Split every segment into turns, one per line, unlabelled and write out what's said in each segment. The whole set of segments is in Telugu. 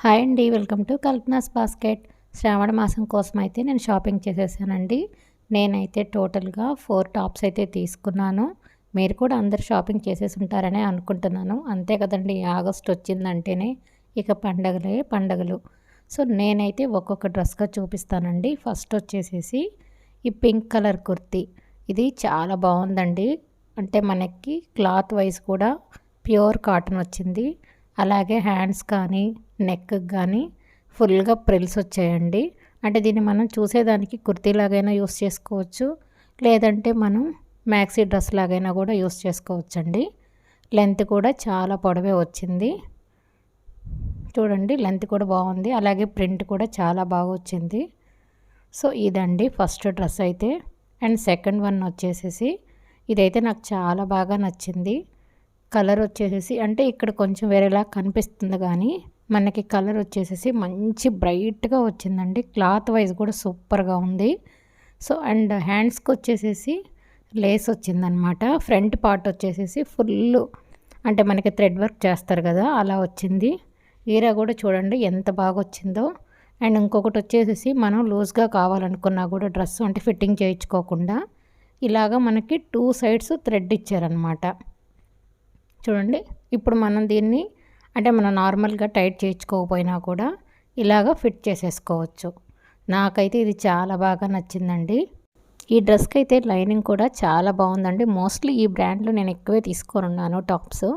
హాయ్ అండి వెల్కమ్ టు కల్పనాస్ బాస్కెట్. శ్రావణ మాసం కోసం అయితే నేను షాపింగ్ చేసేసానండి. నేనైతే టోటల్గా ఫోర్ టాప్స్ అయితే తీసుకున్నాను. మీరు కూడా అందరు షాపింగ్ చేసేసి ఉంటారనే అనుకుంటున్నాను. అంతే కదండి ఆగస్ట్ వచ్చిందంటేనే ఇక పండగలే పండగలు. సో నేనైతే ఒక్కొక్క డ్రెస్గా చూపిస్తానండి. ఫస్ట్ వచ్చేసేసి ఈ పింక్ కలర్ కుర్తీ. ఇది చాలా బాగుందండి. అంటే మనకి క్లాత్ వైజ్ కూడా ప్యూర్ కాటన్ వచ్చింది. అలాగే హ్యాండ్స్ కానీ నెక్ కానీ ఫుల్గా ప్రిల్స్ వచ్చాయండి. అంటే దీన్ని మనం చూసేదానికి కుర్తీలాగైనా యూస్ చేసుకోవచ్చు. లేదంటే మనం మ్యాక్సీ డ్రెస్ లాగైనా కూడా యూస్ చేసుకోవచ్చండి. లెంత్ కూడా చాలా పొడవే వచ్చింది. చూడండి లెంత్ కూడా బాగుంది. అలాగే ప్రింట్ కూడా చాలా బాగా వచ్చింది. సో ఇదండి ఫస్ట్ డ్రెస్ అయితే. అండ్ సెకండ్ వన్ వచ్చేసేసి ఇదైతే నాకు చాలా బాగా నచ్చింది. కలర్ వచ్చేసేసి అంటే ఇక్కడ కొంచెం వేరేలా కనిపిస్తుంది కానీ మనకి కలర్ వచ్చేసేసి మంచి బ్రైట్గా వచ్చిందండి. క్లాత్ వైజ్ కూడా సూపర్గా ఉంది. సో అండ్ హ్యాండ్స్కి వచ్చేసేసి లేస్ వచ్చిందనమాట. ఫ్రంట్ పార్ట్ వచ్చేసేసి ఫుల్ అంటే మనకి థ్రెడ్ వర్క్ చేస్తారు కదా అలా వచ్చింది. ఈరా కూడా చూడండి ఎంత బాగా వచ్చిందో. అండ్ ఇంకొకటి వచ్చేసేసి మనం లూజ్గా కావాలనుకున్నా కూడా డ్రెస్ అంటే ఫిట్టింగ్ చేయించుకోకుండా ఇలాగ మనకి టూ సైడ్స్ థ్రెడ్ ఇచ్చారనమాట. చూడండి ఇప్పుడు మనం దీన్ని అంటే మనం నార్మల్గా టైట్ చేయించుకోకపోయినా కూడా ఇలాగ ఫిట్ చేసేసుకోవచ్చు. నాకైతే ఇది చాలా బాగా నచ్చిందండి. ఈ డ్రెస్కి అయితే లైనింగ్ కూడా చాలా బాగుందండి. మోస్ట్లీ ఈ బ్రాండ్లో నేను ఎక్కువే తీసుకొని ఉన్నాను టాప్స్.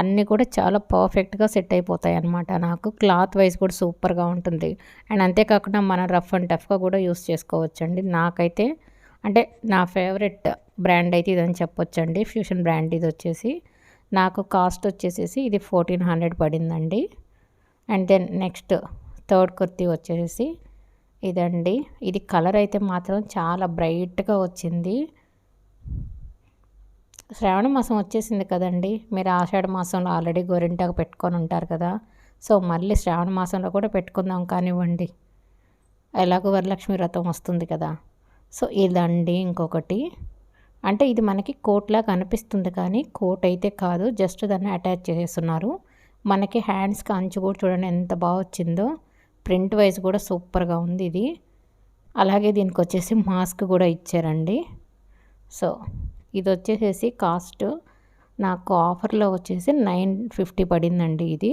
అన్నీ కూడా చాలా పర్ఫెక్ట్గా సెట్ అయిపోతాయి అన్నమాట. నాకు క్లాత్ వైజ్ కూడా సూపర్గా ఉంటుంది. అండ్ అంతేకాకుండా మనం రఫ్ అండ్ టఫ్గా కూడా యూస్ చేసుకోవచ్చండి. నాకైతే అంటే నా ఫేవరెట్ బ్రాండ్ అయితే ఇదని చెప్పొచ్చండి. ఫ్యూషన్ బ్రాండ్ ఇది వచ్చేసి. నాకు కాస్ట్ వచ్చేసేసి ఇది ఫోర్టీన్ హండ్రెడ్ పడిందండి. And then next third kurti వచ్చేసి ఇదండి. ఇది కలర్ అయితే మాత్రం చాలా బ్రైట్గా వచ్చింది. శ్రావణ మాసం వచ్చేసింది కదండి. మీరు ఆషాఢ మాసంలో ఆల్రెడీ గోరింటాకు పెట్టుకొని ఉంటారు కదా. సో మళ్ళీ శ్రావణ మాసంలో కూడా పెట్టుకుందాం కానివ్వండి. ఎలాగో వరలక్ష్మి వ్రతం వస్తుంది కదా. సో ఇదండి ఇంకొకటి. అంటే ఇది మనకి కోట్లా కనిపిస్తుంది కానీ కోట్ అయితే కాదు జస్ట్ దాన్ని అటాచ్ చేస్తున్నారు మనకి హ్యాండ్స్కి అంచు కూడా చూడండి ఎంత బాగా వచ్చిందో. ప్రింట్ వైజ్ కూడా సూపర్గా ఉంది ఇది. అలాగే దీనికి వచ్చేసి మాస్క్ కూడా ఇచ్చారండి. సో ఇది వచ్చేసేసి కాస్ట్ నాకు ఆఫర్లో వచ్చేసి నైన్ ఫిఫ్టీ పడిందండి ఇది.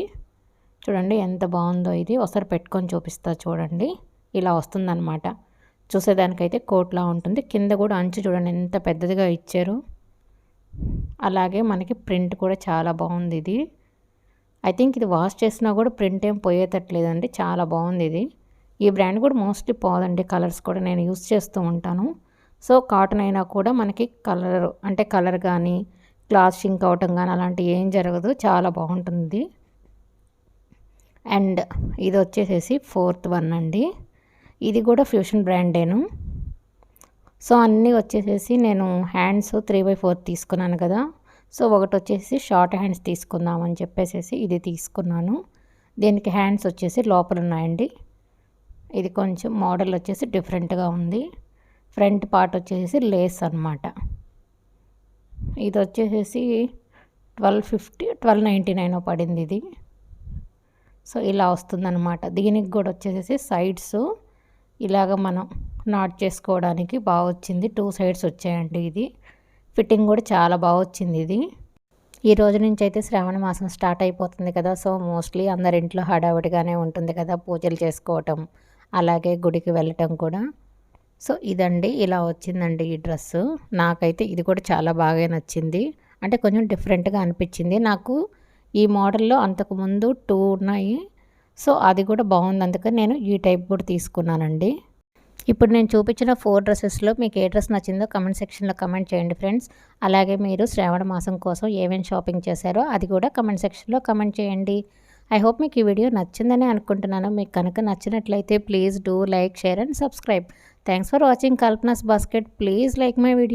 చూడండి ఎంత బాగుందో ఇది. ఒకసారి పెట్టుకొని చూపిస్తా చూడండి. ఇలా వస్తుందన్నమాట. చూసేదానికైతే కోట్లా ఉంటుంది. కింద కూడా అంచు చూడండి ఎంత పెద్దదిగా ఇచ్చారు. అలాగే మనకి ప్రింట్ కూడా చాలా బాగుంది ఇది. ఐ థింక్ ఇది వాష్ చేసినా కూడా ప్రింట్ ఏం పోయేటట్లేదండి. చాలా బాగుంది ఇది. ఈ బ్రాండ్ కూడా మోస్ట్లీ పోదండి కలర్స్ కూడా నేను యూస్ చేస్తూ ఉంటాను. సో కాటన్ అయినా కూడా మనకి కలర్ అంటే కలర్ కానీ క్లాత్ షింక్ అవటం కానీ అలాంటివి ఏం జరగదు. చాలా బాగుంటుంది అండ్ ఇది వచ్చేసేసి ఫోర్త్ వన్ అండి. ఇది కూడా ఫ్యూషన్ బ్రాండేను. సో అన్నీ వచ్చేసేసి నేను హ్యాండ్స్ త్రీ బై ఫోర్ తీసుకున్నాను కదా. సో ఒకటి వచ్చేసి షార్ట్ హ్యాండ్స్ తీసుకుందామని చెప్పేసి ఇది తీసుకున్నాను. దీనికి హ్యాండ్స్ వచ్చేసి లోపల ఉన్నాయండి. ఇది కొంచెం మోడల్ వచ్చేసి డిఫరెంట్గా ఉంది. ఫ్రంట్ పార్ట్ వచ్చేసి లేస్ అనమాట ఇది వచ్చేసేసి twelve fifty twelve ninety nine పడింది ఇది. సో ఇలా వస్తుందన్నమాట. దీనికి కూడా వచ్చేసేసి సైడ్స్ ఇలాగ మనం నాట్ చేసుకోవడానికి బాగా వచ్చింది టూ సైడ్స్ వచ్చాయండి ఇది. ఫిట్టింగ్ కూడా చాలా బాగా వచ్చింది ఇది. ఈ రోజు నుంచి అయితే శ్రావణ మాసం స్టార్ట్ అయిపోతుంది కదా. సో మోస్ట్లీ అందరింట్లో హడావిడిగానే ఉంటుంది కదా పూజలు చేసుకోవటం అలాగే గుడికి వెళ్ళటం కూడా. సో ఇదండి ఇలా వచ్చిందండి ఈ డ్రెస్సు. నాకైతే ఇది కూడా చాలా బాగా నచ్చింది. అంటే కొంచెం డిఫరెంట్గా అనిపించింది. నాకు ఈ మోడల్లో అంతకుముందు టూ ఉన్నాయి. సో అది కూడా బాగుంది అందుకని నేను ఈ టైప్ కూడా తీసుకున్నానండి. ఇప్పుడు నేను చూపించిన ఫోర్ డ్రెస్సెస్లో మీకు ఏ డ్రెస్ నచ్చిందో కమెంట్ సెక్షన్లో కమెంట్ చేయండి ఫ్రెండ్స్. అలాగే మీరు శ్రావణ మాసం కోసం ఏమేమి షాపింగ్ చేశారో అది కూడా కమెంట్ సెక్షన్లో కమెంట్ చేయండి. ఐ హోప్ మీకు ఈ వీడియో నచ్చిందని అనుకుంటున్నాను. మీకు కనుక నచ్చినట్లయితే please do like share and subscribe. Thanks for watching Kalpana's basket. Please like my video.